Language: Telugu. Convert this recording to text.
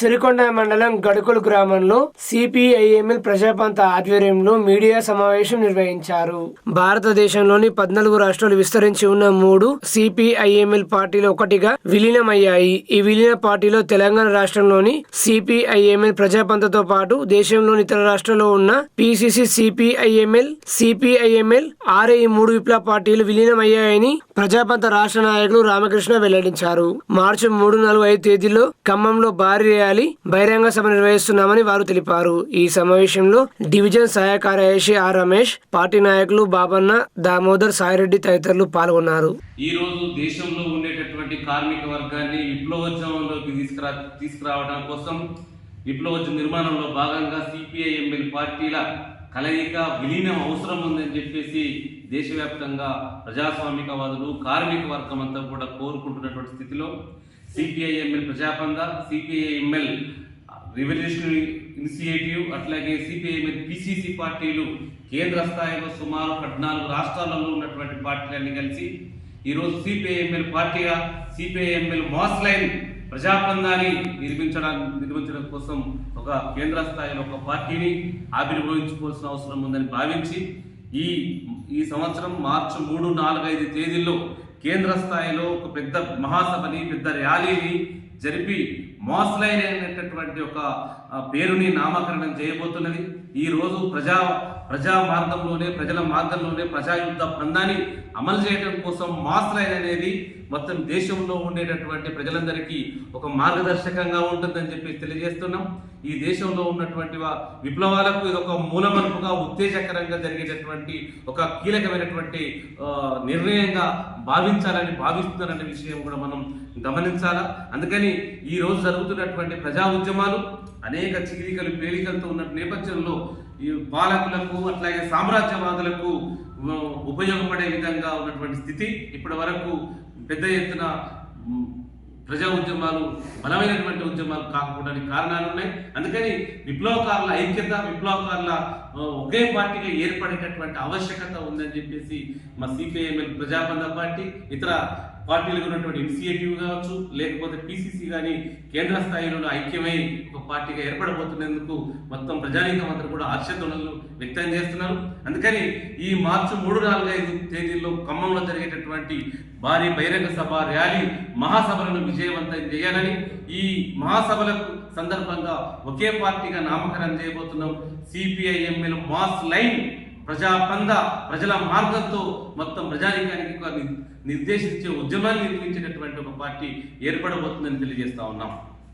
సిరికొండ మండలం గడుకుల గ్రామంలో సిపిఐఎంఎల్ ప్రజాపంత ఆధ్వర్యంలో మీడియా సమావేశం నిర్వహించారు. భారతదేశంలోని పద్నాలుగు రాష్ట్రాలు విస్తరించి ఉన్న మూడు సిపిఐఎంఎల్ పార్టీలు ఒకటిగా విలీనమయ్యాయి. ఈ విలీన పార్టీలో తెలంగాణ రాష్ట్రంలోని సిపిఐఎంఎల్ ప్రజాపంతతో పాటు దేశంలోని ఇతర రాష్ట్రాల్లో ఉన్న పిసిసి సిపిఐఎంఎల్ సిపిఐఎంఎల్ ఆర్ఏ మూడు విప్లవ పార్టీలు విలీనమయ్యాయని ప్రజాపంత రాష్ట్ర నాయకులు రామకృష్ణ వెల్లడించారు. మార్చి మూడు నాలుగు ఐదు తేదీలో ఖమ్మంలో భారీ ర్యాలీ బహిరంగ సభ నిర్వహిస్తున్నామని వారు తెలిపారు. ఈ సమావేశంలో డివిజన్ సహాయ కార్యదర్శి ఆర్ రమేష్ పార్టీ నాయకులు బాబన్న దామోదర్ సాయిరెడ్డి తదితరులు పాల్గొన్నారు. ఈ రోజు దేశంలో ఉండేటటువంటి కార్మిక వర్గాన్ని విప్లవోద్యమంలోకి తీసుకురా తీసుకురావడం కోసం విప్లవోద్యమ నిర్మాణంలో భాగంగా సిపిఐ ఎంఎల్ పార్టీల కలయిక విలీనం అవసరం ఉందని చెప్పేసి దేశవ్యాప్తంగా ప్రజాస్వామికవాదులు కార్మిక వర్గం అంతా కూడా కోరుకుంటున్నటువంటి స్థితిలో CPI ML Prajapantha CPI ML initiative అట్లాగే సిపిఐఎంఎల్ పిసిసి పార్టీలు కేంద్ర స్థాయిలో సుమారు పద్నాలుగు రాష్ట్రాలలో ఉన్నటువంటి పార్టీలన్నీ కలిసి ఈరోజు సిపిఐఎంఎల్ పార్టీగా సిపిఐఎంఎల్ మాస్ లైన్ ప్రజాబంధాన్ని నిర్మించడానికి నిర్మించడం కోసం ఒక కేంద్ర స్థాయిలో ఒక పార్టీని ఆవిర్భవించుకోవాల్సిన అవసరం ఉందని భావించి ఈ ఈ సంవత్సరం మార్చి మూడు నాలుగు ఐదు తేదీల్లో కేంద్ర స్థాయిలో ఒక పెద్ద మహాసభని పెద్ద ర్యాలీని జరిపి మోస్లైన్ అనేటటువంటి ఒక పేరుని నామకరణం చేయబోతున్నది. ఈ రోజు ప్రజా ప్రజా మార్గంలోనే ప్రజల మార్గంలోనే ప్రజాయుద్ధ బంధాన్ని అమలు చేయడం కోసం మాస్లైన్ అనేది మొత్తం దేశంలో ఉండేటటువంటి ప్రజలందరికీ ఒక మార్గదర్శకంగా ఉంటుందని చెప్పి తెలియజేస్తున్నాం. ఈ దేశంలో ఉన్నటువంటి విప్లవాలకు ఇది ఒక మూలమలుపుగా ఉత్తేజకరంగా జరిగేటటువంటి ఒక కీలకమైనటువంటి నిర్ణయంగా భావించాలని భావిస్తున్నారనే విషయం కూడా మనం గమనించాలా? అందుకని ఈ రోజు జరుగుతున్నటువంటి ప్రజా ఉద్యమాలు అనేక చీలికలు పేలికలతో ఉన్న నేపథ్యంలో ఈ పాలకులకు అట్లాగే సామ్రాజ్యవాదులకు ఉపయోగపడే విధంగా ఉన్నటువంటి స్థితి ఇప్పటి వరకు పెద్ద ఎత్తున ప్రజా ఉద్యమాలు బలమైనటువంటి ఉద్యమాలు కాకపోవడానికి కారణాలు ఉన్నాయి అందుకని విప్లవకారుల ఐక్యత విప్లవకారుల ఒకే పార్టీగా ఏర్పడేటటువంటి ఆవశ్యకత ఉందని చెప్పేసి మా సిపిఐఎంఎల్ ప్రజాబంధ పార్టీ ఇతర పార్టీలకు ఉన్నటువంటి ఇనిషియేటివ్ కావచ్చు లేకపోతే పిసిసి కానీ కేంద్ర స్థాయిలో ఐక్యమై ఒక పార్టీగా ఏర్పడబోతున్నందుకు మొత్తం ప్రజానీకం అంతా కూడా హర్షధ్వనులు వ్యక్తం చేస్తున్నారు. అందుకని ఈ మార్చి మూడు నాలుగు ఐదు తేదీల్లో ఖమ్మంలో జరిగేటటువంటి భారీ బహిరంగ సభ ర్యాలీ మహాసభలను విజయవంతం చేయాలని ఈ మహాసభలకు సందర్భంగా ఒకే పార్టీగా నామకరణం చేయబోతున్నాం. CPI M CPI ML mass line Prajapantha ప్రజల మార్గంతో మొత్తం ప్రజానీకానికి నిర్దేశించే ఉద్యమాన్ని నిర్మించేటటువంటి ఒక పార్టీ ఏర్పడబోతుందని తెలియజేస్తా ఉన్నాం.